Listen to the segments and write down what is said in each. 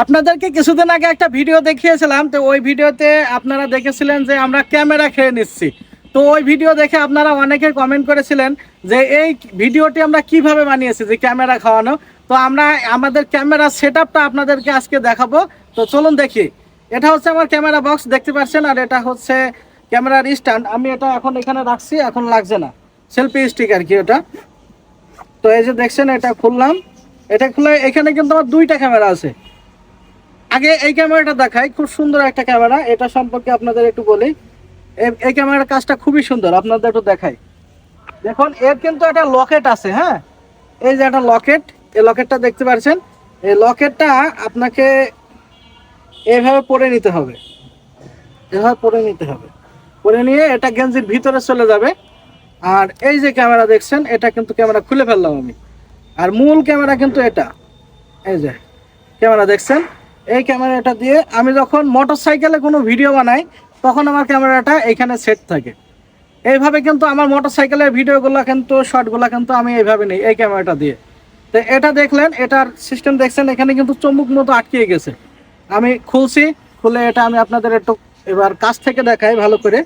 আপনাদেরকে কিছুদিন আগে একটা ভিডিও দেখিয়েছিলাম, তো ওই ভিডিওতে আপনারা দেখেছিলেন যে আমরা ক্যামেরা খেয়ে নিচ্ছি। তো ওই ভিডিও দেখে আপনারা অনেকে কমেন্ট করেছিলেন যে এই ভিডিওটি আমরা কীভাবে বানিয়েছি, যে ক্যামেরা খাওয়ানো। তো আমরা আমাদের ক্যামেরা সেট আপনাদেরকে আজকে দেখাবো। তো চলুন দেখি। এটা হচ্ছে আমার ক্যামেরা বক্স দেখতে পাচ্ছেন? আর এটা হচ্ছে ক্যামেরার স্ট্যান্ড আমি এটা এখন এখানে রাখছি, এখন লাগছে না। সেলফি স্টিক আর কি ওটা। তো এই যে দেখছেন, এটা খুললাম। এটা খুলে এখানে কিন্তু আমার দুইটা ক্যামেরা আছে। আগে এই ক্যামেরাটা দেখাই, খুব সুন্দর একটা ক্যামেরা। এটা সম্পর্কে আপনাদের একটু বলি। এই ক্যামেরার কাজটা খুবই সুন্দর, আপনাদের একটু দেখাই। দেখুন, এর কিন্তু একটা লকেট আছে হ্যাঁ? এই যে একটা লকেট, এই লকেটটা দেখতে পাচ্ছেন? এই লকেটটা আপনাকে এইভাবে পরে নিতে হবে। এভাবে পরে নিতে হবে। পরে নিয়ে এটা গেঞ্জির ভিতরে চলে যাবে। আর এই যে ক্যামেরা দেখছেন, এটা কিন্তু ক্যামেরা খুলে ফেললাম আমি। আর মূল ক্যামেরা কিন্তু এটা। এই যে, ক্যামেরা দেখছেন? এই ক্যামেরাটা দিয়ে আমি যখন মোটর সাইকেলে কোনো ভিডিও বানাই, তখন আমার ক্যামেরাটা এখানে সেট থাকে। এইভাবে কিন্তু আমার মোটর সাইকেলের ভিডিওগুলো কিন্তু শর্টগুলো কিন্তু আমি এইভাবে নেই, এই ক্যামেরাটা দিয়ে। তো এটা দেখলেন, এটার সিস্টেম দেখছেন, এখানে কিন্তু চমুক মতো আটকিয়ে গেছে। আমি খুলছি, খুলে এটা আমি আপনাদের একটু এবার কাছ থেকে দেখাই ভালো করে।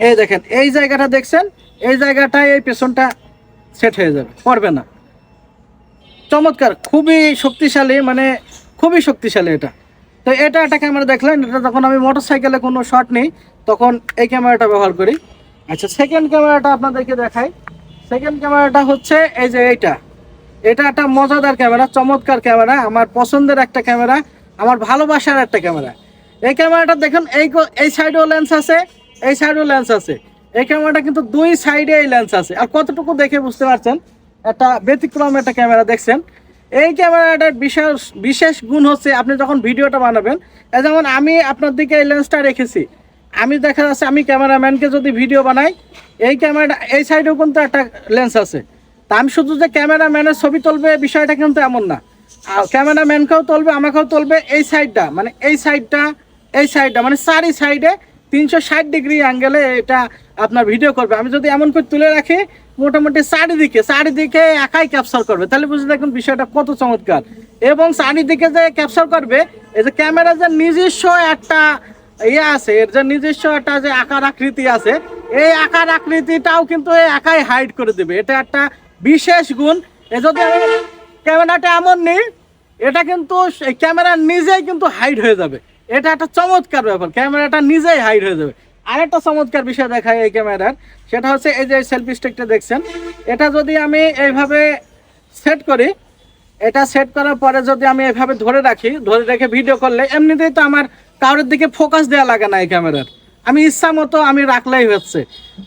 এই দেখেন, এই জায়গাটা দেখছেন, এই জায়গাটায় এই পেছনটা সেট হয়ে যাবে, পড়বে না। চমৎকার, খুবই শক্তিশালী মানে খুবই শক্তিশালী এটা। তো এটা একটা ক্যামেরা দেখলেন, এটা যখন আমি মোটর সাইকেলে কোনো শট নিই, তখন এই ক্যামেরাটা ব্যবহার করি। আচ্ছা সেকেন্ড ক্যামেরাটা আপনাদেরকে দেখাই। সেকেন্ড ক্যামেরাটা হচ্ছে এই যে এইটা। এটা একটা মজাদার ক্যামেরা চমৎকার ক্যামেরা আমার পছন্দের একটা ক্যামেরা আমার ভালোবাসার একটা ক্যামেরা এই ক্যামেরাটা দেখুন, এই এই সাইডেও লেন্স আছে, এই সাইডেও লেন্স আছে। এই ক্যামেরাটা কিন্তু দুই সাইডে এই লেন্স আছে। আর কতটুকু দেখে বুঝতে পারছেন? একটা ব্যতিক্রম একটা ক্যামেরা দেখছেন। এই ক্যামেরাটার বিশেষ বিশেষ গুণ হচ্ছে আপনি যখন ভিডিওটা বানাবেন যেমন আমি আপনার দিকে এই লেন্সটা রেখেছি। আমি দেখা যাচ্ছে আমি ক্যামেরাম্যানকে যদি ভিডিও বানাই, এই ক্যামেরাটা, এই সাইডেও কিন্তু একটা লেন্স আছে। তা আমি শুধু যে ক্যামেরাম্যানের ছবি তুলবে, বিষয়টা কিন্তু এমন না। আর ক্যামেরাম্যানকেও তুলবে, আমাকেও তুলবে এই সাইডটা মানে এই সাইডটা এই সাইডটা মানে চারি সাইডে তিনশো ষাট ডিগ্রি অ্যাঙ্গেলে এটা আপনার ভিডিও করবে। আমি যদি এমন করে তুলে রাখি, মোটামুটি চারিদিকে চারিদিকে একাই ক্যাপচার করবে। তাহলে বুঝে দেখুন বিষয়টা কত চমৎকার। এবং চারিদিকে যে ক্যাপচার করবে, এই যে ক্যামেরা যে নিজস্ব একটা ইয়ে আছে, এর যে নিজস্ব একটা যে আকার আকৃতি আছে, এই আকার আকৃতিটাও কিন্তু একাই হাইড করে দেবে। এটা একটা বিশেষ গুণ। এ যদি ক্যামেরাটা এমন নেই, এটা কিন্তু ক্যামেরা নিজেই কিন্তু হাইড হয়ে যাবে। এটা একটা চমৎকার ব্যাপার। ক্যামেরাটা নিজেই হাইড হয়ে যাবে। আরেকটা চমৎকার বিষয় দেখায় এই ক্যামেরার, সেটা হচ্ছে এই যে সেলফি স্টিকটা দেখছেন, এটা যদি আমি এইভাবে সেট করি, এটা সেট করার পরে যদি আমি এভাবে ধরে রাখি, ধরে রেখে ভিডিও করলে এমনিতেই তো আমার কারোর দিকে ফোকাস দেওয়া লাগে না এই ক্যামেরার। আমি ইচ্ছা মতো আমি রাখলেই হচ্ছে।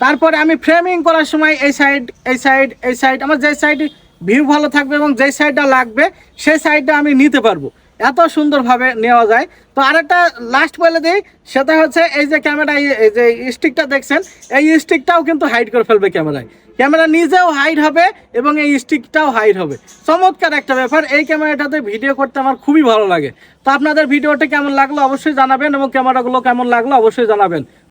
তারপরে আমি ফ্রেমিং করার সময় এই সাইড এই সাইড এই সাইড আমার যে সাইড ভিউ ভালো থাকবে এবং যে সাইডটা লাগবে, সেই সাইডটা আমি নিতে পারব। এত সুন্দরভাবে নেওয়া যায়। তো আরেকটা লাস্ট বলে দিই, সেটা হচ্ছে এই যে ক্যামেরা এই যে স্টিকটা দেখছেন, এই স্টিকটাও কিন্তু হাইড করে ফেলবে ক্যামেরায় ক্যামেরা নিজেও হাইড হবে এবং এই স্টিকটাও হাইড হবে। চমৎকার একটা ব্যাপার, এই ক্যামেরাটাতে ভিডিও করতে আমার খুবই ভালো লাগে। তো আপনাদের ভিডিওটা কেমন লাগল অবশ্যই জানাবেন এবং ক্যামেরাগুলো কেমন লাগল অবশ্যই জানাবেন।